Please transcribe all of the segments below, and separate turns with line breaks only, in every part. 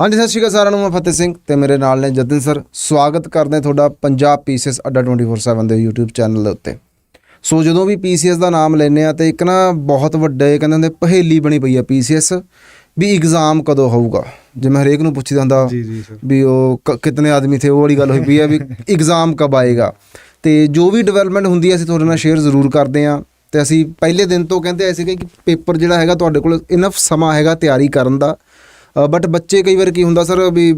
ਹਾਂਜੀ ਸਤਿ ਸ਼੍ਰੀ ਅਕਾਲ ਸਾਰਿਆਂ ਨੂੰ ਮੈਂ ਫਤਿਹ ਸਿੰਘ ਤੇ ਮੇਰੇ ਨਾਲ ਨੇ ਜਤਨ ਸਰ। ਸਵਾਗਤ ਕਰਦੇ ਤੁਹਾਡਾ ਪੰਜਾਬ ਪੀਸੀਐਸ ਅੱਡਾ 24/7 ਦੇ YouTube ਚੈਨਲ ਦੇ ਉੱਤੇ। ਸੋ ਜਦੋਂ ਵੀ ਪੀਸੀਐਸ ਦਾ ਨਾਮ ਲੈਨੇ ਆ ਤੇ ਇੱਕ ਨਾ ਬਹੁਤ ਵੱਡੇ ਕਹਿੰਦੇ ਹੁੰਦੇ ਪਹੇਲੀ ਬਣੀ ਪਈ ਆ ਪੀਸੀਐਸ ਵੀ ਐਗਜ਼ਾਮ ਕਦੋਂ ਹੋਊਗਾ? ਜਿਵੇਂ ਹਰੇਕ ਨੂੰ ਪੁੱਛੀਦਾ ਹੁੰਦਾ ਵੀ ਉਹ ਕ- ਕਿਤਨੇ ਆਦਮੀ ਥੇ ਉਹ ਵਾਲੀ ਗੱਲ ਹੋਈ ਪਈ ਆ ਵੀ ਐਗਜ਼ਾਮ ਕਬ ਆਏਗਾ? ਤੇ ਜੋ ਵੀ ਡਿਵੈਲਪਮੈਂਟ ਹੁੰਦੀ ਹੈ ਅਸੀਂ ਤੁਹਾਡੇ ਨਾਲ ਸ਼ੇਅਰ ਜ਼ਰੂਰ ਕਰਦੇ ਆ ਤੇ ਅਸੀਂ ਪਹਿਲੇ ਦਿਨ ਤੋਂ ਕਹਿੰਦੇ ਆਏ ਸੀਗੇ ਕਿ ਪੇਪਰ ਜਿਹੜਾ ਹੈਗਾ ਤੁਹਾਡੇ ਕੋਲ ਇਨਫ ਸਮਾਂ ਹੈਗਾ ਤਿਆਰੀ ਕਰਨ ਦਾ। ਬਟ ਬੱਚੇ ਕਈ ਵਾਰ ਕੀ ਹੁੰਦਾ ਸਰ ਵੀ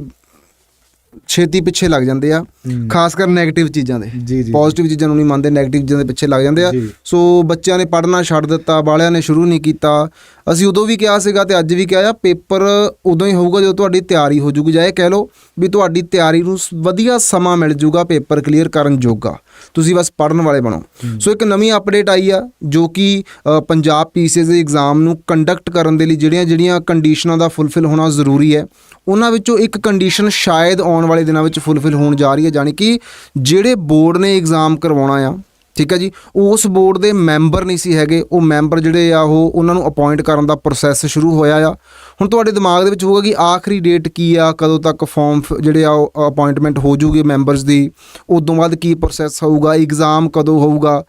ਛੇਤੀ ਪਿੱਛੇ ਲੱਗ ਜਾਂਦੇ ਆ। ਖਾਸ ਕਰ 네ਗੇਟਿਵ ਚੀਜ਼ਾਂ ਦੇ। ਪੋਜ਼ਿਟਿਵ ਚੀਜ਼ਾਂ ਨੂੰ ਨਹੀਂ ਮੰਨਦੇ 네ਗੇਟਿਵ ਚੀਜ਼ਾਂ ਦੇ ਪਿੱਛੇ ਲੱਗ ਜਾਂਦੇ ਆ। ਸੋ ਬੱਚਿਆਂ ਨੇ ਪੜ੍ਹਨਾ ਛੱਡ ਦਿੱਤਾ ਬਾਲਿਆਂ ਨੇ ਸ਼ੁਰੂ ਨਹੀਂ ਕੀਤਾ। ਅਸੀਂ ਉਦੋਂ ਵੀ ਕਿਹਾ ਸੀਗਾ ਤੇ ਅੱਜ ਵੀ ਕਿਹਾ ਆ ਪੇਪਰ ਉਦੋਂ ਹੀ ਹੋਊਗਾ ਜਦੋਂ ਤੁਹਾਡੀ ਤਿਆਰੀ ਹੋ ਜੂਗੀ। ਜਾਂ ਇਹ ਕਹਿ ਲਓ ਵੀ ਤੁਹਾਡੀ ਤਿਆਰੀ ਨੂੰ ਵਧੀਆ ਸਮਾਂ ਮਿਲ ਜੂਗਾ ਪੇਪਰ ਕਲੀਅਰ ਕਰਨ ਜੋਗਾ। ਤੁਸੀਂ ਬਸ ਪੜਨ ਵਾਲੇ ਬਣੋ। ਸੋ ਇੱਕ ਨਵੀਂ ਅਪਡੇਟ ਆਈ ਆ ਜੋ ਕਿ ਪੰਜਾਬ ਪੀਸੀਐਸ ਦੇ ਐਗਜ਼ਾਮ ਨੂੰ ਕੰਡਕਟ ਕਰਨ ਦੇ ਲਈ ਜਿਹੜੀਆਂ ਜਿਹੜੀਆਂ ਕੰਡੀਸ਼ਨਾਂ ਦਾ ਫੁੱਲਫਿਲ ਹੋਣਾ ਜ਼ਰੂਰੀ ਹੈ ਉਹਨਾਂ ਵਿੱਚੋਂ ਇੱਕ ਕੰਡੀਸ਼ਨ ਸ਼ਾਇਦ ਆਉਣ ਵਾਲੇ ਦਿਨਾਂ ਵਿੱਚ ਫੁੱਲਫਿਲ ਹੋਣ ਜਾ ਰਹੀ ਹੈ ਜਾਣੀ ਕਿ ਜਿਹੜੇ ਬੋਰਡ ਨੇ ਐਗਜ਼ਾਮ ਕਰਵਾਉਣਾ ਆ ਠੀਕ ਹੈ ਜੀ ਉਸ ਬੋਰਡ ਦੇ ਮੈਂਬਰ ਨਹੀਂ ਸੀ ਹੈਗੇ ਉਹ ਮੈਂਬਰ ਜਿਹੜੇ ਆ ਉਹ ਉਹਨਾਂ ਨੂੰ ਅਪਾਇੰਟ ਕਰਨ ਦਾ ਪ੍ਰੋਸੈਸ ਸ਼ੁਰੂ ਹੋਇਆ ਆ। ਹੁਣ ਤੁਹਾਡੇ ਦਿਮਾਗ ਦੇ ਵਿੱਚ ਹੋਊਗਾ ਕਿ ਆਖਰੀ ਡੇਟ ਕੀ ਆ, ਕਦੋਂ ਤੱਕ ਫਾਰਮ ਜਿਹੜੇ ਆ ਉਹ ਅਪਾਇੰਟਮੈਂਟ ਹੋ ਜੂਗੀ ਮੈਂਬਰਸ ਦੀ, ਉਦੋਂ ਬਾਅਦ ਕੀ ਪ੍ਰੋਸੈਸ ਹੋਊਗਾ ਐਗਜ਼ਾਮ ਕਦੋਂ ਹੋਊਗਾ?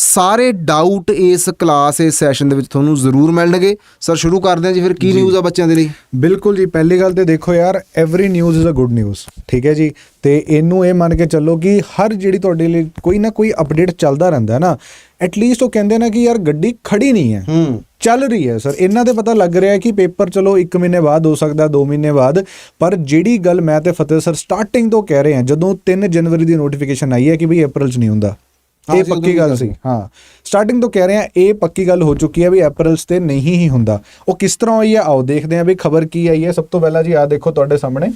ਸਾਰੇ ਡਾਊਟ ਇਸ ਕਲਾਸ ਇਸ ਸੈਸ਼ਨ ਦੇ ਵਿੱਚ ਤੁਹਾਨੂੰ ਜ਼ਰੂਰ ਮਿਲਣਗੇ। ਸਰ ਸ਼ੁਰੂ ਕਰਦੇ ਹਾਂ ਜੀ ਫਿਰ ਕੀ ਨਿਊਜ਼ ਆ ਬੱਚਿਆਂ ਦੇ ਲਈ?
ਬਿਲਕੁਲ ਜੀ ਪਹਿਲੀ ਗੱਲ ਤੇ ਦੇਖੋ ਯਾਰ every news is a good news ਠੀਕ ਹੈ ਜੀ? ਤੇ ਇਹਨੂੰ ਇਹ ਮੰਨ ਕੇ ਚੱਲੋ ਕਿ ਹਰ ਜਿਹੜੀ ਤੁਹਾਡੇ ਲਈ ਕੋਈ ਨਾ ਕੋਈ ਅਪਡੇਟ ਚੱਲਦਾ ਰਹਿੰਦਾ ਹੈ ਨਾ ਐਟਲੀਸਟ ਉਹ ਕਹਿੰਦੇ ਨੇ ਕਿ ਯਾਰ ਗੱਡੀ ਖੜੀ ਨਹੀਂ ਹੈ।
ਹੂੰ।
ਚੱਲ ਰਹੀ ਹੈ ਸਰ ਇਹਨਾਂ ਦੇ ਪਤਾ ਲੱਗ ਰਿਹਾ ਹੈ ਕਿ ਪੇਪਰ ਚਲੋ 1 ਮਹੀਨੇ ਬਾਅਦ ਹੋ ਸਕਦਾ 2 ਮਹੀਨੇ ਬਾਅਦ ਪਰ ਜਿਹੜੀ ਗੱਲ ਮੈਂ ਤੇ ਫਤਿਹ ਸਰ ਸਟਾਰਟਿੰਗ ਤੋਂ ਕਹਿ ਰਹੇ ਹਾਂ ਜਦੋਂ 3 ਜਨਵਰੀ ਦੀ ਨੋਟੀਫਿਕੇਸ਼ਨ ਆਈ ਹੈ ਕਿ ਭਈ ਅਪ੍ਰੈਲ 'ਚ ਨਹੀਂ ਹੁੰਦਾ। ਇਹ ਪੱਕੀ ਗੱਲ ਸੀ ਹਾਂ। ਸਟਾਰਟਿੰਗ ਤੋਂ ਕਹਿ ਰਹੇ ਹਾਂ ਇਹ ਪੱਕੀ ਗੱਲ ਹੋ ਚੁੱਕੀ ਹੈ ਵੀ ਅਪ੍ਰੈਲ 'ਚ ਤੇ ਨਹੀਂ ਹੀ ਹੁੰਦਾ। ਉਹ ਕਿਸ ਤਰ੍ਹਾਂ ਹੋਈ ਹੈ ਆਓ ਦੇਖਦੇ ਹਾਂ ਵੀ ਖਬਰ ਕੀ ਆਈ ਹੈ। ਸਭ ਤੋਂ ਪਹਿਲਾਂ ਜੀ ਆ ਦੇਖੋ ਤੁਹਾਡੇ ਸਾਹਮਣੇ।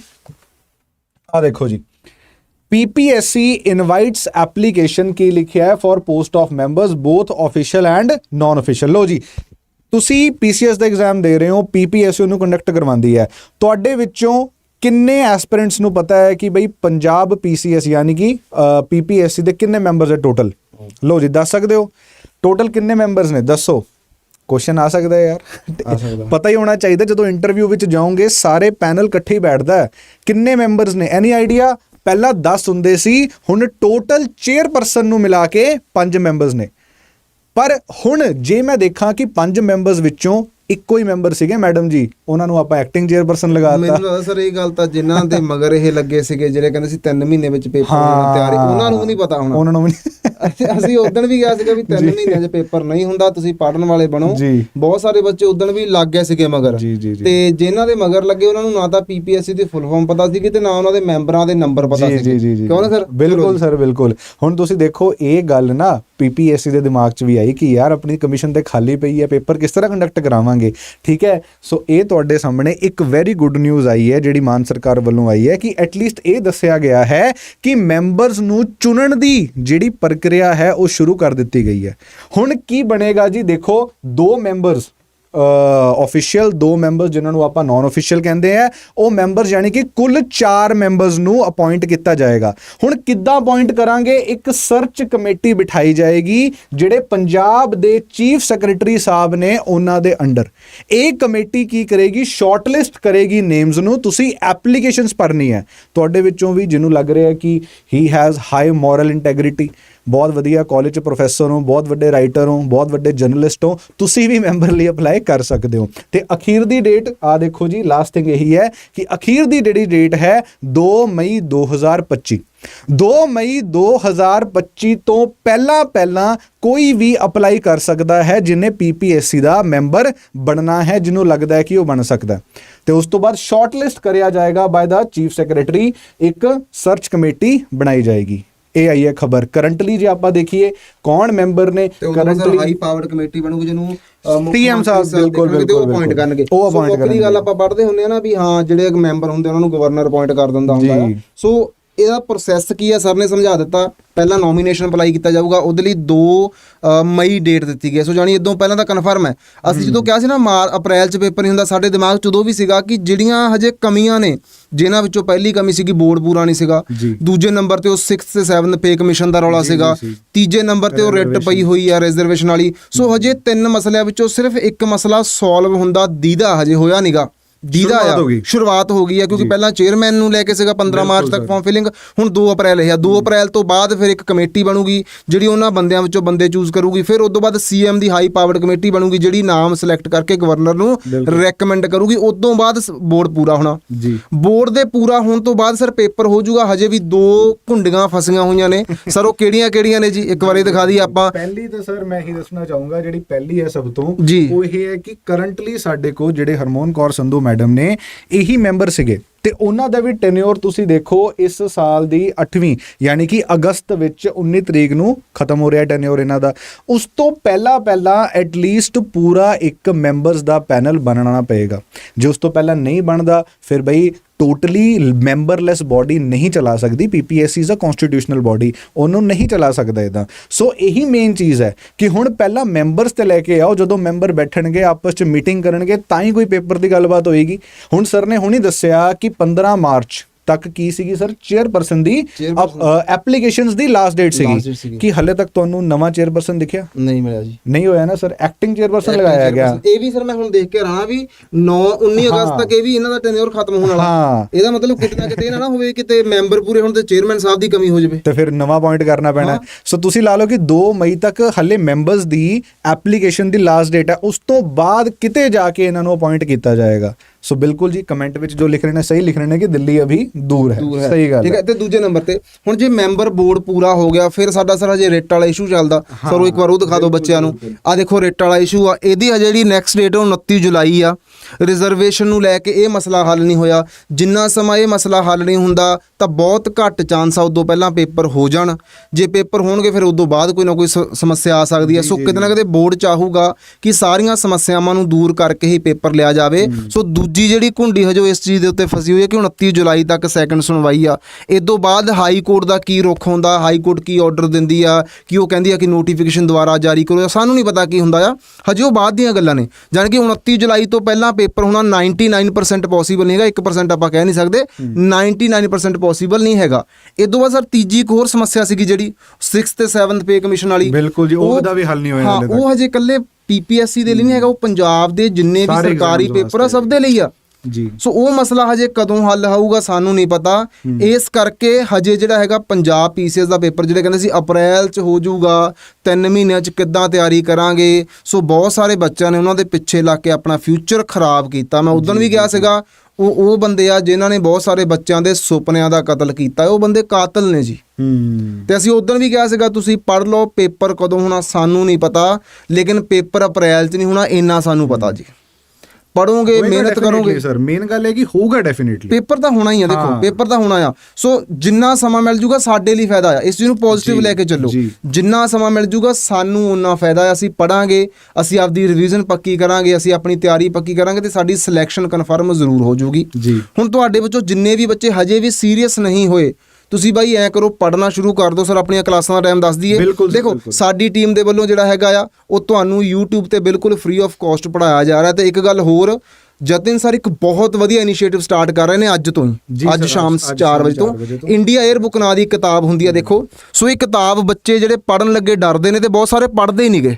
ਆ ਦੇਖੋ ਜੀ। PPSC ਇਨਵਾਈਟਸ ਐਪਲੀਕੇਸ਼ਨ ਕੀ ਲਿਖਿਆ ਹੈ? For post of members both official and non official ਲੋ ਜੀ ਤੁਸੀਂ PCS ਦਾ ਐਗਜ਼ਾਮ ਦੇ ਰਹੇ ਹੋ PPSC ਨੂੰ ਕੰਡਕਟ ਕਰਵਾਉਂਦੀ ਹੈ। ਤੁਹਾਡੇ ਵਿੱਚੋਂ ਕਿੰਨੇ ਐਸਪੀਰੈਂਟਸ ਨੂੰ ਪਤਾ ਹੈ ਕਿ ਬਈ ਪੰਜਾਬ PCS ਯਾਨੀ ਕਿ PPSC ਦੇ ਕਿੰਨੇ ਮੈਂਬਰਸ ਹੈ ਟੋਟਲ ਲੋ ਜੀ ਦੱਸ ਸਕਦੇ ਹੋ? ਟੋਟਲ ਕਿੰਨੇ ਮੈਂਬਰਸ ਨੇ? ਦੱਸੋ। ਕੁਐਸਚਨ ਆ ਸਕਦਾ ਹੈ ਯਾਰ। ਪਤਾ ਹੀ ਹੋਣਾ ਚਾਹੀਦਾ ਜਦੋਂ ਇੰਟਰਵਿਊ ਵਿੱਚ ਜਾਓਗੇ ਸਾਰੇ ਪੈਨਲ ਇਕੱਠੇ ਹੀ ਬੈਠਦਾ ਕਿੰਨੇ ਮੈਂਬਰਸ ਨੇ? ਐਨੀ ਆਈਡੀਆ ਪਹਿਲਾਂ 10 ਹੁੰਦੇ ਸੀ ਹੁਣ ਟੋਟਲ ਚੇਅਰਪਰਸਨ ਨੂੰ ਮਿਲਾ ਕੇ 5 ਮੈਂਬਰਸ ਨੇ। ਪਰ ਹੁਣ ਜੇ ਮੈਂ ਦੇਖਾਂ ਕਿ 5 ਮੈਂਬਰਸ ਵਿੱਚੋਂ ਇੱਕੋ ਹੀ ਮੈਂਬਰ ਸੀਗੇ ਮੈਡਮ ਜੀ ਉਹਨਾਂ ਨੂੰ ਆਪਾਂ ਐਕਟਿੰਗ ਚੇਅਰਪਰਸਨ ਲਗਾਤਾ
ਮੈਨੂੰ ਲੱਗਦਾ ਸਰ ਇਹ ਗੱਲ ਤਾਂ ਜਿਨ੍ਹਾਂ ਦੇ ਮਗਰ ਇਹ ਲੱਗੇ ਸੀਗੇ ਜਿਹੜੇ ਕਹਿੰਦੇ ਸੀ 3 ਮਹੀਨੇ ਵਿੱਚ ਪੇਪਰ ਤਿਆਰੀ ਉਹਨਾਂ ਨੂੰ ਨਹੀਂ ਪਤਾ ਹੋਣਾ।
ਉਹਨਾਂ ਨੂੰ ਵੀ ਨਹੀਂ-
ਅਸੀਂ- ਉਦੋਂ ਵੀ ਕਿਹਾ ਸੀਗਾ ਵੀ 3 ਮਹੀਨਿਆਂ 'ਚ ਪੇਪਰ ਨਹੀਂ ਹੁੰਦਾ ਤੁਸੀਂ ਪੜਨ ਵਾਲੇ ਬਣੋ। ਬਹੁਤ ਸਾਰੇ ਬੱਚੇ ਉਦੋਂ ਵੀ ਲੱਗ ਗਏ ਸੀਗੇ ਮਗਰ। ਤੇ ਜਿਨ੍ਹਾਂ ਦੇ ਮਗਰ ਲੱਗੇ ਉਹਨਾਂ ਨੂੰ ਨਾ ਤਾਂ ਪੀਪੀਐਸਸੀ ਦੀ ਫੁੱਲ ਫਾਰਮ ਪਤਾ ਸੀ ਤੇ ਨਾ ਉਹਨਾਂ ਦੇ ਮੈਂਬਰਾਂ ਦੇ ਨੰਬਰ ਪਤਾ ਸੀ ਕਿਉਂ ਨਾ ਸਰ?
ਬਿਲਕੁਲ ਸਰ ਬਿਲਕੁਲ। ਹੁਣ ਤੁਸੀਂ ਦੇਖੋ ਇਹ ਗੱਲ ਨਾ ਪੀਪੀਐਸਸੀ ਦੇ ਦਿਮਾਗ 'ਚ ਵੀ ਆਈ ਕਿ ਯਾਰ ਆਪਣੀ ਕਮਿਸ਼ਨ ਤੇ ਖਾਲੀ ਪਈ ਹੈ ਪੇਪਰ ਕਿਸ ਤਰ੍ਹਾਂ ਕੰਡਕਟ ਕਰਾਵਾਂਗੇ? ਠੀਕ ਹੈ? ਸੋ ਇਹ ਤੁਹਾਡੇ ਸਾਹਮਣੇ ਇੱਕ ਵੈਰੀ ਗੁੱਡ ਨਿਊਜ਼ ਆਈ ਹੈ ਜਿਹੜੀ ਮਾਨ ਸਰਕਾਰ ਵੱਲੋਂ ਆਈ ਹੈ ਕਿ ਐਟਲੀਸਟ ਇਹ ਦੱਸਿਆ ਗਿਆ ਹੈ ਕਿ ਮੈਂਬਰਸ ਨੂੰ ਚੁਣਨ ਦੀ ਜਿਹੜੀ ਪ੍ਰਕਿਰਿਆ ਹੈ, ਉਹ ਸ਼ੁਰੂ ਕਰ ਦਿੱਤੀ ਗਈ ਹੈ। ਹੁਣ ਕੀ ਬਣੇਗਾ ਜੀ? ਦੇਖੋ, ਦੋ ਮੈਂਬਰਸ ਆਫੀਸ਼ੀਅਲ ਦੋ ਮੈਂਬਰਸ ਜਿਨ੍ਹਾਂ ਨੂੰ ਆਪਾਂ ਨਾਨ ਆਫੀਸ਼ੀਅਲ ਕਹਿੰਦੇ ਆ, ਉਹ ਮੈਂਬਰਸ ਯਾਨੀ ਕਿ ਕੁੱਲ 4 ਮੈਂਬਰਸ ਨੂੰ ਅਪਾਇੰਟ ਕੀਤਾ ਜਾਏਗਾ। ਹੁਣ ਕਿੱਦਾਂ ਅਪਾਇੰਟ ਕਰਾਂਗੇ? ਇੱਕ ਸਰਚ ਕਮੇਟੀ ਬਿਠਾਈ ਜਾਏਗੀ, ਜਿਹੜੇ ਪੰਜਾਬ ਦੇ ਚੀਫ ਸੈਕਟਰੀ ਸਾਹਿਬ ਨੇ ਉਹਨਾਂ ਦੇ ਅੰਡਰ। ਇਹ ਕਮੇਟੀ ਕੀ ਕਰੇਗੀ? ਸ਼ਾਰਟਲਿਸਟ ਕਰੇਗੀ ਨੇਮਸ ਨੂੰ। ਤੁਸੀਂ ਐਪਲੀਕੇਸ਼ਨਸ ਭਰਨੀ ਹੈ। ਤੁਹਾਡੇ ਵਿੱਚੋਂ ਵੀ ਜਿਹਨੂੰ ਲੱਗ ਰਿਹਾ ਕਿ he has high moral integrity ਬਹੁਤ ਵਧੀਆ ਕਾਲਜ ਚ ਪ੍ਰੋਫੈਸਰ ਹੋ, ਬਹੁਤ ਵੱਡੇ ਰਾਈਟਰ ਹੋ, ਬਹੁਤ ਵੱਡੇ ਜਰਨਲਿਸਟ ਹੋ, ਤੁਸੀਂ ਵੀ ਮੈਂਬਰ ਲਈ ਅਪਲਾਈ ਕਰ ਸਕਦੇ ਹੋ। ਤੇ ਅਖੀਰ ਦੀ ਡੇਟ ਆ ਦੇਖੋ ਜੀ ਲਾਸਟ ਥਿੰਗ ਇਹੀ ਹੈ ਕਿ ਅਖੀਰ ਦੀ ਜਿਹੜੀ ਡੇਟ ਹੈ 2 ਮਈ 2025 2 ਮਈ 2025 ਤੋਂ ਪਹਿਲਾਂ ਪਹਿਲਾਂ ਕੋਈ ਵੀ ਅਪਲਾਈ ਕਰ ਸਕਦਾ ਹੈ ਜਿਨੇ ਪੀਪੀਐਸਸੀ ਦਾ ਮੈਂਬਰ ਬਣਨਾ ਹੈ, ਜਿਹਨੂੰ ਲੱਗਦਾ ਹੈ ਕਿ ਉਹ ਬਣ ਸਕਦਾ ਹੈ। ਤੇ ਉਸ ਤੋਂ ਬਾਅਦ ਸ਼ਾਰਟਲਿਸਟ ਕਰਿਆ ਜਾਏਗਾ ਬਾय ਦਾ ਚੀਫ ਸੈਕਟਰੀ ਇੱਕ ਸਰਚ ਕਮੇਟੀ ਬਣਾਈ ਜਾਏਗੀ। ਇਹ ਆਈ ਹੈ ਖਬਰ ਕਰੰਟਲੀ ਜੇ ਆਪਾਂ ਦੇਖੀਏ ਕੌਣ ਮੈਂਬਰ ਨੇ ਕਰੰਟਲੀ
ਹਾਈ ਪਾਵਰਡ ਕਮੇਟੀ ਬਣੂਗੀ ਜਿਹਨੂੰ ਮੰਤਰੀ
ਸਾਹਿਬ ਬਿਲਕੁਲ, ਬਿਲਕੁਲ,
appoint ਕਰਨਗੇ
ਉਹ
ਵੱਖਰੀ
ਕਰਨਗੇ।
ਗੱਲ ਆਪਾਂ ਪੜ੍ਹਦੇ ਹੁੰਦੇ ਆ ਨਾ ਵੀ ਹਾਂ ਜਿਹੜੇ ਮੈਂਬਰ ਹੁੰਦੇ ਉਹਨਾਂ ਨੂੰ ਗਵਰਨਰ ਅਪਾਇੰਟ ਕਰ ਦਿੰਦਾ ਹੁੰਦਾ। ਸੋ ਇਹਦਾ ਪ੍ਰੋਸੈਸ ਕੀ ਆ? ਸਰ ਨੇ ਸਮਝਾ ਦਿੱਤਾ ਪਹਿਲਾਂ ਨੋਮੀਨੇਸ਼ਨ ਅਪਲਾਈ ਕੀਤਾ ਜਾਊਗਾ ਉਹਦੇ ਲਈ 2 ਮਈ ਡੇਟ ਦਿੱਤੀ ਗਈ ਹੈ। ਸੋ ਜਾਨੀ ਇਦੋਂ ਪਹਿਲਾਂ ਤਾਂ ਕਨਫਰਮ ਹੈ। ਅਸੀਂ ਜਦੋਂ ਕਿਹਾ ਸੀ ਨਾ ਮਾਰ ਅਪ੍ਰੈਲ ਚ ਪੇਪਰ ਨਹੀਂ ਹੁੰਦਾ ਸਾਡੇ ਦਿਮਾਗ ਚ ਉਦੋਂ ਵੀ ਸੀਗਾ ਕਿ ਜਿਹੜੀਆਂ ਹਜੇ ਕਮੀਆਂ ਨੇ ਜਿਨ੍ਹਾਂ ਵਿੱਚੋਂ ਪਹਿਲੀ ਕਮੀ ਸੀਗੀ ਬੋਰਡ ਪੂਰਾ ਨਹੀਂ ਸੀਗਾ। ਦੂਜੇ ਨੰਬਰ ਤੇ ਉਹ 6th ਤੇ 7th ਪੇ ਕਮਿਸ਼ਨ ਦਾ ਰੌਲਾ ਸੀਗਾ। ਤੀਜੇ ਨੰਬਰ ਤੇ ਉਹ ਰਿਟ ਪਈ ਹੋਈ ਆ ਰਿਜ਼ਰਵੇਸ਼ਨ ਵਾਲੀ। ਸੋ ਹਜੇ ਤਿੰਨ ਮਸਲਿਆਂ ਵਿੱਚੋਂ ਸਿਰਫ ਇੱਕ ਮਸਲਾ ਸੋਲਵ ਹੁੰਦਾ ਦੀਦਾ ਹਜੇ ਹੋਇਆ ਨਹੀਂਗਾ ਦੀਦਾ
ਸ਼ੁਰੂਆਤ
ਆ।
ਹੋ ਗਈ।
ਸ਼ੁਰੂਆਤ ਹੋ ਗਈ ਆ ਕਿਉਂਕਿ। ਪਹਿਲਾਂ ਚੇਅਰਮੈਨ ਨੂੰ ਲੈ ਕੇ ਸੀਗਾ 15 ਮਾਰਚ ਤੱਕ। ਫਾਰਮ ਫਿਲਿੰਗ ਹੁਣ 2 ਅਪ੍ਰੈਲ ਹੈ। 2 ਅਪ੍ਰੈਲ ਤੋਂ ਬਾਅਦ ਫਿਰ ਇੱਕ ਕਮੇਟੀ ਬਣੂਗੀ ਜਿਹੜੀ ਉਹਨਾਂ ਬੰਦਿਆਂ ਵਿੱਚੋਂ ਬੰਦੇ ਚੂਜ਼ ਕਰੂਗੀ। ਫਿਰ ਉਸ ਤੋਂ ਬਾਅਦ ਸੀਐਮ ਦੀ ਹਾਈ ਪਾਵਰਡ ਕਮੇਟੀ ਬਣੂਗੀ ਜਿਹੜੀ ਨਾਮ ਸਿਲੈਕਟ ਕਰਕੇ ਗਵਰਨਰ ਨੂੰ। ਰეკਮੈਂਡ ਕਰੂਗੀ। ਉਸ ਤੋਂ ਬਾਅਦ ਬੋਰਡ ਪੂਰਾ ਹੋਣਾ।
ਜੀ।
ਬੋਰਡ ਦੇ ਪੂਰਾ ਹੋਣ ਤੋਂ ਬਾਅਦ ਸਰ ਪੇਪਰ ਹੋ ਜਾਊਗਾ। ਹਜੇ ਵੀ ਦੋ ਘੁੰਡੀਆਂ ਫਸੀਆਂ ਹੋਈਆਂ ਨੇ। ਸਰ ਉਹ ਕਿਹੜੀਆਂ ਕਿਹੜੀਆਂ ਨੇ ਜੀ? ਇੱਕ ਵਾਰੀ ਦਿਖਾ ਦਈਏ ਆਪਾਂ।
ਪਹਿਲੀ ਤਾਂ ਸਰ ਮੈਂ ਹੀ ਦੱਸਣਾ ਚਾਹੂੰਗਾ ਜਿਹੜੀ ਪਹਿਲੀ ਹੈ ਸਭ ਤੋਂ। ਉਹ ਇਹ ਹੈ ਕਿ ਕਰੰਟਲੀ ਸਾਡੇ ਕੋਲ ਜਿਹੜੇ ਹਰਮੋਨ ਕੌਰ ਸੰਧੂ ਮੈਡਮ ਨੇ ਇਹੀ ਮੈਂਬਰ ਸੀਗੇ। ਤੇ ਉਹਨਾਂ ਦਾ ਵੀ ਟੈਨਿਓਰ ਤੁਸੀਂ ਦੇਖੋ ਇਸ ਸਾਲ ਦੀ 8ਵੀਂ ਯਾਨੀ ਕਿ ਅਗਸਤ ਵਿੱਚ 19 ਤਰੀਕ ਨੂੰ ਖਤਮ ਹੋ ਰਿਹਾ ਟੈਨਿਓਰ ਇਹਨਾਂ ਦਾ। ਉਸ ਤੋਂ ਪਹਿਲਾਂ ਪਹਿਲਾਂ ਐਟ ਲੀਸਟ ਪੂਰਾ ਇੱਕ ਮੈਂਬਰਸ ਦਾ ਪੈਨਲ ਬਣਨਾ ਪਏਗਾ। ਜੇ ਉਸ ਤੋਂ ਪਹਿਲਾਂ ਨਹੀਂ ਬਣਦਾ, ਫਿਰ ਬਈ ਟੋਟਲੀ ਮੈਂਬਰਲੈਸ ਬਾਡੀ ਨਹੀਂ ਚਲਾ ਸਕਦੀ PPSC is a constitutional body ਉਹਨੂੰ ਨਹੀਂ ਚਲਾ ਸਕਦਾ ਇਦਾਂ ਸੋ ਇਹੀ ਮੇਨ ਚੀਜ਼ ਹੈ ਕਿ ਹੁਣ ਪਹਿਲਾਂ ਮੈਂਬਰਸ ਤੇ ਲੈ ਕੇ ਆਓ, ਜਦੋਂ ਮੈਂਬਰ ਬੈਠਣਗੇ, ਆਪਸ ਚ ਮੀਟਿੰਗ ਕਰਨਗੇ, ਤਾਂ ਹੀ ਕੋਈ ਪੇਪਰ ਦੀ ਗੱਲਬਾਤ ਹੋਏਗੀ। ਹੁਣ ਸਰ ਨੇ ਹੁਣੀ ਦੱਸਿਆ ਕਿ 15 ਮਾਰਚ ਤੱਕ ਕੀ ਸੀਗੀ ਸਰ? ਚੇਅਰਪਰਸਨ ਦੀ। ਐਪਲੀਕੇਸ਼ਨਸ ਦੀ ਲਾਸਟ ਡੇਟ
ਸੀਗੀ।
ਕਿ ਹਲੇ ਤੱਕ ਤੁਹਾਨੂੰ ਨਵਾਂ ਚੇਅਰਪਰਸਨ ਦਿਖਿਆ?
ਨਹੀਂ ਮਿਲਿਆ ਜੀ।
ਨਹੀਂ ਹੋਇਆ ਨਾ ਸਰ? ਐਕਟਿੰਗ ਚੇਅਰਪਰਸਨ ਲਗਾਇਆ ਗਿਆ।
ਇਹ ਵੀ ਸਰ ਮੈਂ ਹੁਣ ਦੇਖ ਕੇ ਰਹਾ ਵੀ 9 19 ਅਗਸਤ। ਤੱਕ ਇਹ ਵੀ ਇਹਨਾਂ ਦਾ ਟੈਨਿਓਰ ਖਤਮ ਹੋਣ ਵਾਲਾ।
ਹਾਂ।
ਇਹਦਾ ਮਤਲਬ ਕਿਤੇ ਨਾ ਕਿਤੇ ਨਾ ਹੋਵੇ ਕਿਤੇ ਮੈਂਬਰ ਪੂਰੇ ਹੋਣ ਤੇ ਚੇਅਰਮੈਨ ਸਾਹਿਬ ਦੀ ਕਮੀ ਹੋ ਜਾਵੇ।
ਤੇ ਫਿਰ ਨਵਾਂ ਪੁਆਇੰਟ ਕਰਨਾ ਪੈਣਾ। ਸੋ ਤੁਸੀਂ ਲਾ ਲਓ ਕਿ 2 ਮਈ ਤੱਕ ਹੱਲੇ ਮੈਂਬਰਸ ਦੀ ਐਪਲੀਕੇਸ਼ਨ ਦੀ ਲਾਸਟ ਡੇਟ ਹੈ ਉਸ ਤੋਂ ਬਾਅਦ ਕਿਤੇ ਜਾ ਕੇ ਇਹਨਾਂ ਨੂੰ ਅਪਾਇੰਟ ਕੀਤਾ ਜਾਏਗਾ। ਸੋ ਬਿਲਕੁਲ ਜੀ ਕਮੈਂਟ ਵਿੱਚ ਜੋ ਲਿਖ ਰਹੇ ਨੇ ਸਹੀ ਲਿਖ ਰਹੇ ਨੇ ਕਿ ਦਿੱਲੀ ਅਭੀ ਦੂਰ ਹੈ। ਸਹੀ ਗੱਲ
ਠੀਕ
ਹੈ
ਹੈ। ਤੇ ਦੂਜੇ ਨੰਬਰ ਤੇ ਹੁਣ ਜੇ ਮੈਂਬਰ ਬੋਰਡ ਪੂਰਾ ਹੋ ਗਿਆ ਫਿਰ ਸਾਡਾ ਸਰ ਹਜੇ ਰੇਟ ਵਾਲਾ ਇਸ਼ੂ ਚੱਲਦਾ। ਸਰ ਉਹ ਇੱਕ ਵਾਰ ਉਹ ਦਿਖਾ ਦਿਓ ਬੱਚਿਆਂ ਨੂੰ। ਆ ਦੇਖੋ ਰੇਟ ਵਾਲਾ ਇਸ਼ੂ ਆ। ਇਹਦੀ ਹਜੇ ਜਿਹੜੀ ਨੈਕਸਟ ਡੇਟ 29 ਜੁਲਾਈ ਆ। ਰਿਜ਼ਰਵੇਸ਼ਨ ਨੂੰ ਲੈ ਕੇ ਇਹ ਮਸਲਾ ਹੱਲ ਨਹੀਂ ਹੋਇਆ। ਜਿੰਨਾ ਸਮਾਂ ਇਹ ਮਸਲਾ ਹੱਲ ਨਹੀਂ ਹੁੰਦਾ ਤਾਂ ਬਹੁਤ ਘੱਟ ਚਾਂਸ ਆ ਉਦੋਂ ਪਹਿਲਾਂ ਪੇਪਰ ਹੋ ਜਾਣ। ਜੇ ਪੇਪਰ ਹੋਣਗੇ ਫਿਰ ਉਦੋਂ ਬਾਅਦ ਕੋਈ ਨਾ ਕੋਈ ਸਮੱਸਿਆ ਆ ਸਕਦੀ ਹੈ। ਸੋ ਕਿਤੇ ਨਾ ਕਿਤੇ ਬੋਰਡ ਚਾਹੂਗਾ ਕਿ ਸਾਰੀਆਂ ਸਮੱਸਿਆਵਾਂ ਨੂੰ ਦੂਰ ਕਰਕੇ ਹੀ ਪੇਪਰ ਲਿਆ ਜਾਵੇ। ਸੋ ਦੂਜੀ ਜਿਹੜੀ ਘੁੰਡੀ ਹਜੋ ਇਸ ਚੀਜ਼ ਦੇ ਉੱਤੇ ਫਸੀ ਹੋਈ ਹੈ ਕਿ 29 ਜੁਲਾਈ ਤੱਕ ਸੈਕੰਡ ਸੁਣਵਾਈ ਆ। ਇਸ ਤੋਂ ਬਾਅਦ ਹਾਈ ਕੋਰਟ ਦਾ ਕੀ ਰੁਖ ਹੁੰਦਾ ਹਾਈ ਕੋਰਟ ਕੀ ਆਰਡਰ ਦਿੰਦੀ ਆ ਕਿ ਉਹ ਕਹਿੰਦੀ ਆ ਕਿ ਨੋਟੀਫਿਕੇਸ਼ਨ ਦੁਆਰਾ ਜਾਰੀ ਕਰੋ। ਸਾਨੂੰ ਨਹੀਂ ਪਤਾ ਕੀ ਹੁੰਦਾ ਆ। ਹਜੇ ਉਹ ਬਾਅਦ ਦੀਆਂ ਗੱਲਾਂ ਨੇ। ਜਾਣੀ ਕਿ 29 ਜੁਲਾਈ ਤੋਂ ਪਹਿਲਾਂ ਪੇਪਰ ਹੋਣਾ 99% ਪੋਸੀਬਲ ਨਹੀਂ ਹੈਗਾ 1% ਆਪਾਂ ਕਹਿ ਨਹੀਂ ਸਕਦੇ 99% ਪੋਸੀਬਲ ਨਹੀਂ ਹੈਗਾ ਇਸ ਤੋਂ ਬਾਅਦ ਸਰ ਤੀਜੀ ਇੱਕ ਹੋਰ ਸਮੱਸਿਆ ਸੀਗੀ ਜਿਹੜੀ 6th ਤੇ 7th ਪੇ ਕਮਿਸ਼ਨ ਵਾਲੀ
ਬਿਲਕੁਲ ਜੀ, ਉਹਦਾ ਵੀ ਹੱਲ ਨਹੀਂ ਹੋਇਆ
ਹਾਂ। ਉਹ ਹਜੇ ਇਕੱਲੇ ਪੀਪੀਐਸਸੀ ਦੇ ਲਈ ਨਹੀਂ ਹੈਗਾ ਉਹ ਪੰਜਾਬ ਦੇ ਜਿੰਨੇ ਵੀ
ਸਾਰੇ
ਸਰਕਾਰੀ ਪੇਪਰ ਆ। ਸਭ ਦੇ ਲਈ ਆ
ਜੀ।
ਸੋ ਉਹ ਮਸਲਾ ਹਜੇ ਕਦੋਂ ਹੱਲ ਹੋਊਗਾ ਸਾਨੂੰ ਨਹੀਂ ਪਤਾ। ਇਸ ਕਰਕੇ ਹਜੇ ਜਿਹੜਾ ਹੈਗਾ ਪੰਜਾਬ ਪੀਸੀਐਸ ਦਾ ਪੇਪਰ ਜਿਹੜੇ ਕਹਿੰਦੇ ਸੀ ਅਪ੍ਰੈਲ ਚ ਹੋ ਜਾਊਗਾ 3 ਮਹੀਨਿਆਂ ਚ ਕਿੱਦਾਂ ਤਿਆਰੀ ਕਰਾਂਗੇ। ਸੋ ਬਹੁਤ ਸਾਰੇ ਬੱਚਿਆਂ ਨੇ ਉਹਨਾਂ ਦੇ ਪਿੱਛੇ ਲੱਗ ਕੇ ਆਪਣਾ ਫਿਊਚਰ ਖਰਾਬ ਕੀਤਾ। ਮੈਂ ਉਦੋਂ ਵੀ ਗਿਆ ਸੀਗਾ ਉਹ ਉਹ ਬੰਦੇ ਆ ਜਿਨ੍ਹਾਂ ਨੇ ਬਹੁਤ ਸਾਰੇ ਬੱਚਿਆਂ ਦੇ ਸੁਪਨਿਆਂ ਦਾ ਕਤਲ ਕੀਤਾ। ਉਹ ਬੰਦੇ ਕਾਤਲ ਨੇ ਜੀ।
ਹੂੰ।
ਤੇ ਅਸੀਂ ਉਦੋਂ ਵੀ ਕਿਹਾ ਸੀਗਾ ਤੁਸੀਂ ਪੜ੍ਹ ਲਓ ਪੇਪਰ ਕਦੋਂ ਹੋਣਾ ਸਾਨੂੰ ਨਹੀਂ ਪਤਾ। ਲੇਕਿਨ ਪੇਪਰ ਅਪ੍ਰੈਲ 'ਚ ਨਹੀਂ ਹੋਣਾ ਇੰਨਾ ਸਾਨੂੰ ਪਤਾ ਜੀ। ਪੜੋਗੇ ਮਿਹਨਤ ਕਰੋਗੇ।
ਸਰ ਮੇਨ ਗੱਲ ਹੈ ਕਿ ਹੋਊਗਾ ਡੈਫੀਨਿਟਲੀ
ਪੇਪਰ ਤਾਂ ਹੋਣਾ ਹੀ ਆ ਦੇਖੋ। ਪੇਪਰ ਤਾਂ ਹੋਣਾ ਆ। ਸੋ ਜਿੰਨਾ ਸਮਾਂ ਮਿਲ ਜੂਗਾ ਸਾਡੇ ਲਈ ਫਾਇਦਾ ਆ। ਇਸ ਚੀਜ਼ ਨੂੰ ਪੋਜ਼ਿਟਿਵ ਲੈ ਕੇ ਚੱਲੋ। ਜਿੰਨਾ ਸਮਾਂ ਮਿਲ ਜੂਗਾ ਸਾਨੂੰ ਉਨਾ ਫਾਇਦਾ ਆ। ਅਸੀਂ ਪੜਾਂਗੇ ਅਸੀਂ ਆਪਦੀ ਰਿਵੀਜ਼ਨ ਪੱਕੀ ਕਰਾਂਗੇ ਅਸੀਂ ਆਪਣੀ ਤਿਆਰੀ ਪੱਕੀ ਕਰਾਂਗੇ ਤੇ ਸਾਡੀ ਸਿਲੈਕਸ਼ਨ ਕਨਫਰਮ ਜ਼ਰੂਰ ਹੋ ਜੂਗੀ। ਹੁਣ ਤੁਹਾਡੇ ਵਿੱਚੋਂ ਜਿੰਨੇ ਵੀ ਬੱਚੇ ਹਜੇ ਵੀ ਸੀਰੀਅਸ ਨਹੀਂ ਹੋਏ ਤੁਸੀਂ ਬਾਈ ਐ ਕਰੋ ਪੜਨਾ ਸ਼ੁਰੂ ਕਰ ਦਿਓ ਸਰ ਆਪਣੀਆਂ ਕਲਾਸਾਂ ਦਾ ਟਾਈਮ ਦੱਸ ਦਈਏ। ਦੇਖੋ। ਸਾਡੀ ਟੀਮ ਦੇ ਵੱਲੋਂ ਜਿਹੜਾ ਹੈਗਾ ਆ ਉਹ ਤੁਹਾਨੂੰ YouTube ਤੇ ਬਿਲਕੁਲ ਫ੍ਰੀ ਆਫ ਕਾਸਟ ਪੜਾਇਆ ਜਾ ਰਿਹਾ। ਤੇ ਇੱਕ ਗੱਲ ਹੋਰ ਜਤਿਨ ਸਰ ਇੱਕ ਬਹੁਤ ਵਧੀਆ ਇਨੀਸ਼ੀਏਟਿਵ ਸਟਾਰਟ ਕਰ ਰਹੇ ਨੇ ਅੱਜ ਤੋਂ ਹੀ ਅੱਜ ਸ਼ਾਮ
ਅੱਜ
4
ਸ਼ਾਮ
ਵਜੇ ਤੋਂ।
ਚਾਰ ਵਜੇ ਤੋਂ।
ਇੰਡੀਆ 에ਅਰ ਬੁੱਕ ਨਾਂ ਦੀ ਕਿਤਾਬ ਹੁੰਦੀ ਆ ਦੇਖੋ। ਸੋ ਇਹ ਕਿਤਾਬ ਬੱਚੇ ਜਿਹੜੇ ਪੜਨ ਲੱਗੇ ਡਰਦੇ ਨੇ ਤੇ ਬਹੁਤ ਸਾਰੇ ਪੜਦੇ ਹੀ ਨਹੀਂਗੇ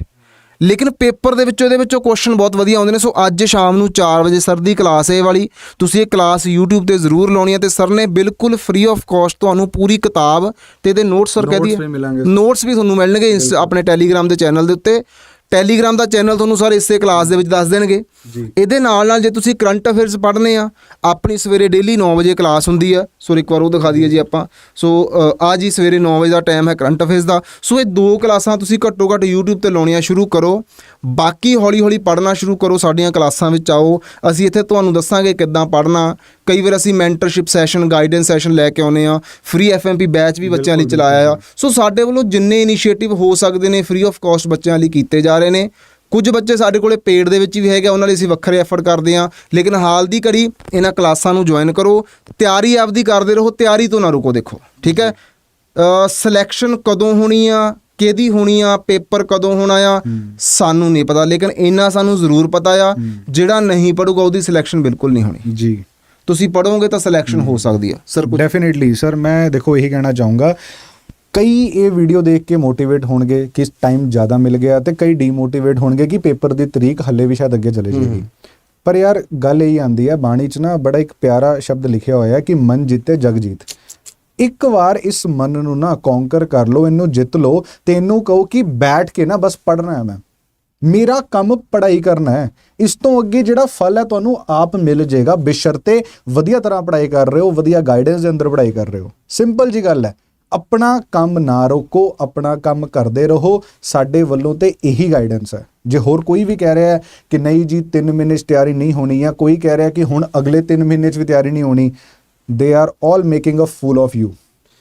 ਲੇਕਿਨ ਪੇਪਰ ਦੇ ਵਿੱਚੋਂ ਇਹਦੇ ਵਿੱਚੋਂ ਕੁਐਸਚਨ ਬਹੁਤ ਵਧੀਆ ਆਉਂਦੇ ਨੇ। ਸੋ ਅੱਜ ਸ਼ਾਮ ਨੂੰ 4 ਵਜੇ ਸਰ ਦੀ ਕਲਾਸ ਹੈ ਇਹ ਵਾਲੀ। ਤੁਸੀਂ ਇਹ ਕਲਾਸ YouTube ਤੇ ਜ਼ਰੂਰ ਲਾਉਣੀ ਹੈ ਤੇ ਸਰ ਨੇ ਬਿਲਕੁਲ ਫ੍ਰੀ ਆਫ ਕਾਸਟ ਤੁਹਾਨੂੰ ਪੂਰੀ ਕਿਤਾਬ ਤੇ ਇਹਦੇ ਨੋਟਸ ਸਰ ਕਹਿ
Notes
ਦਈਏ।
ਵੀ ਮਿਲਾਂਗੇ।
ਨੋਟਸ ਵੀ ਤੁਹਾਨੂੰ ਮਿਲਣਗੇ ਆਪਣੇ ਟੈਲੀਗ੍ਰਾਮ ਦੇ ਚੈਨਲ ਦੇ ਉੱਤੇ। ਟੈਲੀਗ੍ਰਾਮ ਦਾ ਚੈਨਲ ਤੁਹਾਨੂੰ ਸਰ ਇਸੇ ਕਲਾਸ ਦੇ ਵਿੱਚ ਦੱਸ ਦੇਣਗੇ।
ਜੀ।
ਇਹਦੇ ਨਾਲ ਨਾਲ ਜੇ ਤੁਸੀਂ ਕਰੰਟ ਅਫੇਅਰਸ ਪੜ੍ਹਨੇ ਆ ਆਪਣੀ ਸਵੇਰੇ ਡੇਲੀ 9 ਵਜੇ ਕਲਾਸ ਹੁੰਦੀ ਆ। ਸੋ ਇੱਕ ਵਾਰ ਉਹ ਦਿਖਾ ਦਈਏ ਜੀ ਆਪਾਂ। ਸੋ ਅੱਜ ਹੀ ਸਵੇਰੇ 9 ਵਜੇ ਦਾ ਟਾਈਮ ਹੈ ਕਰੰਟ ਅਫੇਅਰਸ ਦਾ। ਸੋ ਇਹ ਦੋ ਕਲਾਸਾਂ ਤੁਸੀਂ ਘੱਟੋ ਘੱਟ YouTube ਤੇ ਲਾਉਣੀਆਂ ਸ਼ੁਰੂ ਕਰੋ। ਬਾਕੀ ਹੌਲੀ ਹੌਲੀ ਪੜ੍ਹਨਾ ਸ਼ੁਰੂ ਕਰੋ ਸਾਡੀਆਂ ਕਲਾਸਾਂ ਵਿੱਚ ਆਓ। ਅਸੀਂ ਇੱਥੇ ਤੁਹਾਨੂੰ ਦੱਸਾਂਗੇ ਕਿੱਦਾਂ ਪੜ੍ਹਨਾ। ਕਈ ਵਾਰ ਅਸੀਂ ਮੈਂਟਰਸ਼ਿਪ ਸੈਸ਼ਨ ਗਾਈਡੈਂਸ ਸੈਸ਼ਨ ਲੈ ਕੇ ਆਉਨੇ ਆ ਫ੍ਰੀ ਐਫਐਮਪੀ ਬੈਚ ਵੀ ਬੱਚਿਆਂ ਲਈ ਚਲਾਇਆ ਆ। ਸੋ ਸਾਡੇ ਵੱਲੋਂ ਜਿੰਨੇ ਇਨੀਸ਼ੀਏਟਿਵ ਹੋ ਸਕਦੇ ਨੇ ਫ੍ਰੀ ਆਫ ਕਾਸਟ ਬੱਚਿਆਂ ਲਈ ਕੀਤੇ ਜਾ ਰਹੇ ਨੇ। ਕੁਝ ਬੱਚੇ ਸਾਡੇ ਕੋਲੇ ਪੇਡ ਦੇ ਵਿੱਚ ਵੀ ਹੈਗੇ ਉਹਨਾਂ ਲਈ ਅਸੀਂ ਵੱਖਰੇ ਐਫਰਟ ਕਰਦੇ ਆ ਲੇਕਿਨ ਹਾਲ ਦੀ ਘੜੀ ਇਹਨਾਂ ਕਲਾਸਾਂ ਨੂੰ ਜੁਆਇਨ ਕਰੋ। ਤਿਆਰੀ ਆਪਦੀ ਕਰਦੇ ਰਹੋ ਤਿਆਰੀ ਤੋਂ ਨਾ ਰੁਕੋ ਦੇਖੋ। ਠੀਕ ਹੈ? ਸਿਲੈਕਸ਼ਨ ਕਦੋਂ ਹੋਣੀ ਆ? ਕਿਹਦੀ ਹੋਣੀ ਆ ਪੇਪਰ ਕਦੋਂ ਹੋਣਾ ਆ ਸਾਨੂੰ ਨਹੀਂ ਪਤਾ। ਲੇਕਿਨ ਇੰਨਾ ਸਾਨੂੰ ਜ਼ਰੂਰ ਪਤਾ ਆ ਜਿਹੜਾ ਨਹੀਂ ਪੜੂਗਾ ਉਹਦੀ ਸਿਲੈਕਸ਼ਨ ਬਿਲਕੁਲ ਨਹੀਂ ਹੋਣੀ।
ਜੀ।
ਤੁਸੀਂ ਪੜੋਗੇ ਤਾਂ ਸਿਲੈਕਸ਼ਨ ਹੋ। ਸਕਦੀ ਆ। ਸਰ
ਡੈਫੀਨਿਟਲੀ ਸਰ ਮੈਂ ਦੇਖੋ ਇਹੀ ਕਹਿਣਾ ਚਾਹੂੰਗਾ। ਕਈ ਇਹ ਵੀਡੀਓ ਦੇਖ ਕੇ ਮੋਟੀਵੇਟ ਹੋਣਗੇ ਕਿ ਟਾਈਮ ਜ਼ਿਆਦਾ ਮਿਲ ਗਿਆ ਤੇ ਕਈ ਡੀਮੋਟੀਵੇਟ ਹੋਣਗੇ ਕਿ ਪੇਪਰ ਦੀ ਤਰੀਕ ਹੱਲੇ ਵੀ ਸ਼ਾਇਦ ਅੱਗੇ ਚਲੇ ਜਾਏਗੀ। ਪਰ ਯਾਰ ਗੱਲ ਇਹ ਆਂਦੀ ਹੈ ਬਾਣੀ 'ਚ ਨਾ ਬੜਾ ਇੱਕ ਪਿਆਰਾ ਸ਼ਬਦ ਲਿਖਿਆ ਹੋਇਆ ਹੈ ਕਿ ਮਨ ਜਿੱਤੇ ਜਗ ਜੀਤ। ਇੱਕ ਵਾਰ ਇਸ ਮਨ ਨੂੰ ਨਾ ਕੌਂਕਰ ਕਰ ਲਓ, ਇਹਨੂੰ ਜਿੱਤ ਲਓ ਤੇ ਇਹਨੂੰ ਕਹੋ ਕਿ ਬੈਠ ਕੇ ਨਾ ਬਸ ਪੜਨਾ ਹੈ ਮੈਂ। ਮੇਰਾ ਕੰਮ ਪੜ੍ਹਾਈ ਕਰਨਾ ਹੈ। ਇਸ ਤੋਂ ਅੱਗੇ ਜਿਹੜਾ ਫਲ ਹੈ ਤੁਹਾਨੂੰ ਆਪ ਮਿਲ ਜਾਏਗਾ। ਬਿਸ਼ਰਤੇ ਵਧੀਆ ਤਰ੍ਹਾਂ ਪੜ੍ਹਾਈ ਕਰ ਰਹੇ ਹੋ, ਵਧੀਆ ਗਾਈਡੈਂਸ ਦੇ ਅੰਦਰ ਪੜ੍ਹਾਈ ਕਰ ਰਹੇ ਹੋ। ਸਿੰਪਲ ਜੀ ਗੱਲ ਹੈ। ਆਪਣਾ ਕੰਮ ਨਾ ਰੋਕੋ, ਆਪਣਾ ਕੰਮ ਕਰਦੇ ਰਹੋ। ਸਾਡੇ ਵੱਲੋਂ ਤੇ ਇਹੀ ਗਾਈਡੈਂਸ ਹੈ। ਜੇ ਹੋਰ ਕੋਈ ਵੀ ਕਹਿ ਰਿਹਾ ਹੈ ਕਿ ਨਹੀਂ ਜੀ 3 ਮਹੀਨੇ 'ਚ ਤਿਆਰੀ ਨਹੀਂ ਹੋਣੀ ਜਾਂ ਕੋਈ ਕਹਿ ਰਿਹਾ ਕਿ ਹੁਣ ਅਗਲੇ 3 ਮਹੀਨੇ 'ਚ ਵੀ ਤਿਆਰੀ ਨਹੀਂ ਹੋਣੀ they are all making a fool of you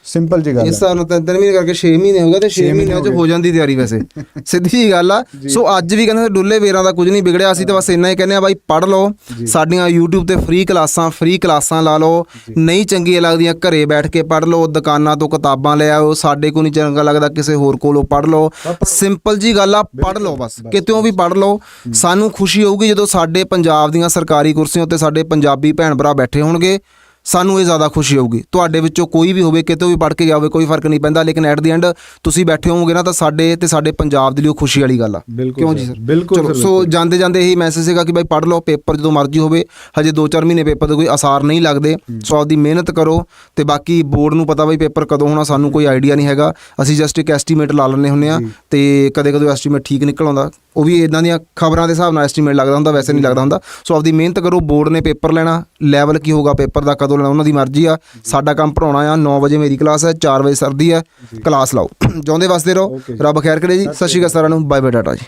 simple ਜੀ ਗੱਲ
ਇਸ ਸਾਲ ਨੂੰ ਤਿੰਨ ਮਹੀਨੇ ਕਰਕੇ 6 ਮਹੀਨੇ ਹੋ ਗਏ ਤੇ 6 ਮਹੀਨਿਆਂ ਚ ਹੋ ਜਾਂਦੀ ਤਿਆਰੀ ਵੈਸੇ। ਸਿੱਧੀ ਜੀ ਗੱਲ ਆ। ਸੋ ਅੱਜ ਵੀ ਕਹਿੰਦੇ ਡੁੱਲੇ ਵੇਰਾਂ ਦਾ ਕੁਝ ਨਹੀਂ ਵਿਗੜਿਆ। ਅਸੀਂ ਤਾਂ ਬਸ ਇੰਨਾ ਹੀ ਕਹਿੰਦੇ ਆ ਬਾਈ ਪੜ੍ਹ ਲਓ। ਸਾਡੀਆਂ YouTube ਤੇ ਫ੍ਰੀ ਕਲਾਸਾਂ ਫ੍ਰੀ ਕਲਾਸਾਂ ਲਾ ਲਓ। ਨਹੀਂ ਚੰਗੀਆਂ ਲੱਗਦੀਆਂ ਘਰੇ ਬੈਠ ਕੇ ਪੜ੍ਹ ਲਓ। ਦੁਕਾਨਾਂ ਤੋਂ ਕਿਤਾਬਾਂ ਲੈ ਆਓ। ਸਾਡੇ ਕੋਲ ਨਹੀਂ ਚੰਗਾ ਲੱਗਦਾ ਕਿਸੇ ਹੋਰ ਕੋਲੋਂ ਪੜ੍ਹ ਲਓ। ਸਿੰਪਲ ਜੀ ਗੱਲ ਆ ਪੜ੍ਹ ਲਓ ਬਸ। ਕਿਤੇੋਂ ਵੀ ਪੜ੍ਹ ਲਓ। ਸਾਨੂੰ ਖੁਸ਼ੀ ਹੋਊਗੀ ਜਦੋਂ ਸਾਡੇ ਪੰਜਾਬ ਦੀਆਂ ਸਰਕਾਰੀ ਕੁਰਸੀਆਂ ਉੱਤੇ ਸਾਡੇ ਪੰਜਾਬੀ ਭੈਣ ਭਰਾ ਬੈਠੇ ਹੋਣਗੇ। ਸਾਨੂੰ ਇਹ ਜ਼ਿਆਦਾ ਖੁਸ਼ੀ ਹੋਊਗੀ। ਤੁਹਾਡੇ ਵਿੱਚੋਂ ਕੋਈ ਵੀ ਹੋਵੇ ਕਿਤੇ ਵੀ ਪੜ੍ਹ ਕੇ ਜਾਵੇ ਕੋਈ ਫ਼ਰਕ ਨਹੀਂ ਪੈਂਦਾ ਲੇਕਿਨ ਐਟ ਦੀ ਐਂਡ ਤੁਸੀਂ ਬੈਠੇ ਹੋਵੋਗੇ ਨਾ ਤਾਂ ਸਾਡੇ ਤੇ ਸਾਡੇ ਪੰਜਾਬ ਦੇ ਲਈ ਉਹ ਖੁਸ਼ੀ ਵਾਲੀ ਗੱਲ ਆ। ਕਿਉਂ ਜੀ ਸਰ?
ਬਿਲਕੁਲ
ਸੋ ਜਾਂਦੇ ਜਾਂਦੇ ਇਹੀ ਮੈਸੇਜ ਸੀਗਾ ਕਿ ਬਾਈ ਪੜ੍ਹ ਲਓ ਪੇਪਰ ਜਦੋਂ ਮਰਜ਼ੀ ਹੋਵੇ ਹਜੇ 2-4 ਮਹੀਨੇ ਪੇਪਰ ਦੇ ਕੋਈ ਅਸਾਰ ਨਹੀਂ ਲੱਗਦੇ। ਸੋ ਆਪਦੀ ਮਿਹਨਤ ਕਰੋ ਤੇ ਬਾਕੀ ਬੋਰਡ ਨੂੰ ਪਤਾ ਬਾਈ ਪੇਪਰ ਕਦੋਂ ਹੋਣਾ ਸਾਨੂੰ ਕੋਈ ਆਈਡੀਆ ਨਹੀਂ ਹੈਗਾ। ਅਸੀਂ ਜਸਟ ਇੱਕ ਐਸਟੀਮੇਟ ਲਾ ਲੈਂਦੇ ਹੁੰਦੇ ਆ ਤੇ ਕਦੇ ਕਦੇ ਐਸਟੀਮੇਟ ਠੀਕ ਨਿਕਲ ਆਉਂਦਾ। ਉਹ ਵੀ ਇਦਾਂ ਦੀਆਂ ਖਬਰਾਂ ਦੇ ਹਿਸਾਬ ਨਾਲ ਐਸਟੀਮੇਟ ਲੱਗਦਾ ਹੁੰਦਾ ਵੈਸੇ ਨਹੀਂ ਲੱਗਦਾ ਹੁੰਦਾ। ਸੋ ਆਪਦੀ ਮਿਹਨਤ ਕਰੋ ਬੋਰਡ ਨੇ ਪੇਪਰ ਲੈਣਾ ਲੈਵਲ ਕੀ ਹੋਗਾ ਪੇਪਰ ਦਾ ਕਦੋਂ ਲੈਣਾ ਉਹਨਾਂ ਦੀ ਮਰਜ਼ੀ ਆ। ਸਾਡਾ ਕੰਮ ਪੜਾਉਣਾ ਆ 9 ਵਜੇ ਮੇਰੀ ਕਲਾਸ ਹੈ 4 ਵਜੇ ਸਰਦੀ ਹੈ ਕਲਾਸ ਲਾਓ। ਜਿਉਂਦੇ ਵਸਦੇ ਰਹੋ। ਰੱਬ ਖੈਰ ਕਰੇ ਜੀ। ਸਤਿ ਸ਼੍ਰੀ ਅਕਾਲ ਸਾਰਿਆਂ ਨੂੰ। ਬਾਏ ਬਾਏ ਟਾਟਾ ਜੀ।